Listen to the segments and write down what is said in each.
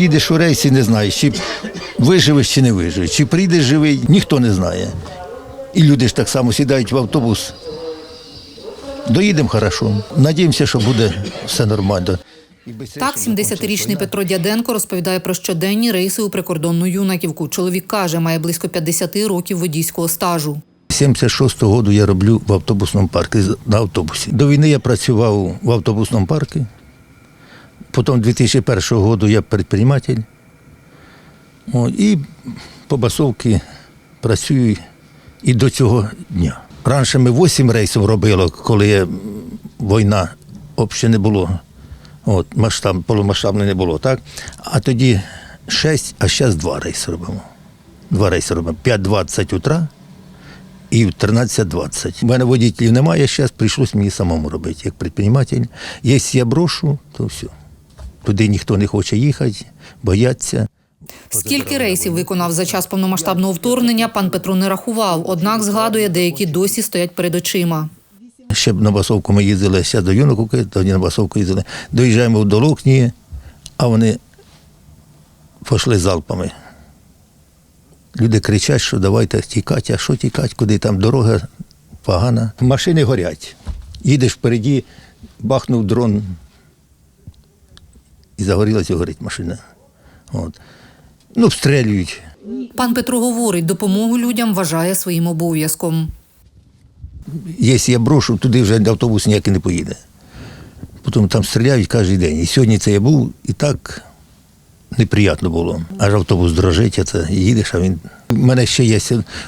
Їдеш у рейсі, не знаєш, чи виживеш, чи не виживеш, чи прийдеш живий, ніхто не знає. І люди ж так само сідають в автобус. Доїдемо хорошо. Надіємося, що буде все нормально. Так, 70-річний. Петро Дяденко розповідає про щоденні рейси у прикордонну юнаківку. Чоловік каже, має близько 50 років водійського стажу. 76-го року я роблю в автобусному парку на автобусі. До війни я працював в автобусному парку. Потім 2001 року я предприниматель. І по басовці працюю і до цього дня. Раніше ми 8 рейсів робили, коли війна взагалі не було. От, масштаб, повномасштабної не було, так? А тоді 6, а зараз 2 рейси робимо. Два рейси робимо. 5.20 утра і в 13.20. У мене водителів немає, зараз прийшлось мені самому робити, як предприниматель. Якщо я брошу, то все. Туди ніхто не хоче їхати, бояться. Скільки рейсів виконав за час повномасштабного вторгнення, пан Петро не рахував, однак згадує, деякі досі стоять перед очима. Ще б на басовку ми їздили, зараз до Юноковки, тоді на басовку їздили. Доїжджаємо до Локні, а вони пішли залпами. Люди кричать, що давайте тікати, а що тікати, куди там дорога погана. Машини горять. Їдеш впереді, бахнув дрон і загорілася, горить машина. От. Ну, обстрілюють. Пан Петро говорить, допомогу людям вважає своїм обов'язком. Якщо я брошу, туди вже автобус ніякий не поїде. Потім там стріляють кожен день. І сьогодні це я був, і так неприємно було. Аж автобус дрожить, а це їдеш, а він. У мене ще є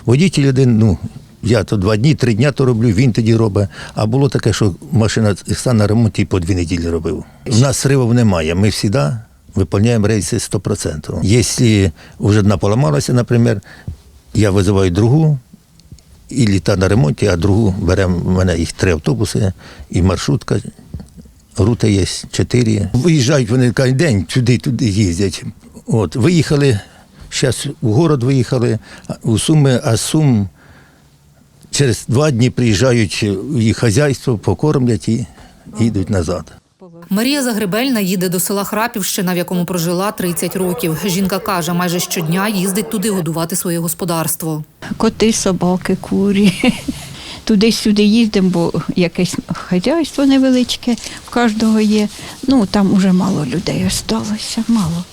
водитель один, ну, я то два дні, три дні то роблю, він тоді робить. А було таке, що машина стане на ремонті по дві неділі робив. У нас сривів немає. Ми завжди виконуємо рейси 100%. Якщо вже одна поламалася, наприклад, я визиваю другу, і літа на ремонті, а другу беремо в мене їх три автобуси і маршрутка. Рута є чотири. Виїжджають вони кожен день, сюди, туди їздять. От, виїхали, зараз у город виїхали, у Суми, а Сум через два дні приїжджають в їх хазяйство, покормлять і їдуть назад. Марія Загребельна їде до села Храпівщина, в якому прожила 30 років. Жінка каже, майже щодня їздить туди годувати своє господарство. коти, собаки, курі. Туди-сюди їздимо, бо якесь хазяйство невеличке в кожного є. Ну, там уже мало людей осталося, мало.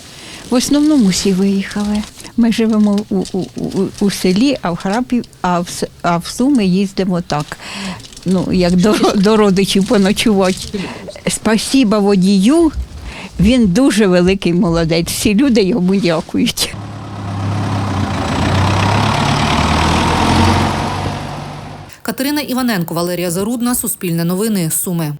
В основному всі виїхали. Ми живемо у, у, у, у селі, а в Храпів, а в, а в Суми їздимо так. Ну, як до, до родичів поночувати. Спасіба водію, він дуже великий молодець. Всі люди йому дякують. Катерина Іваненко, Валерія Зарудна, Суспільне новини, Суми.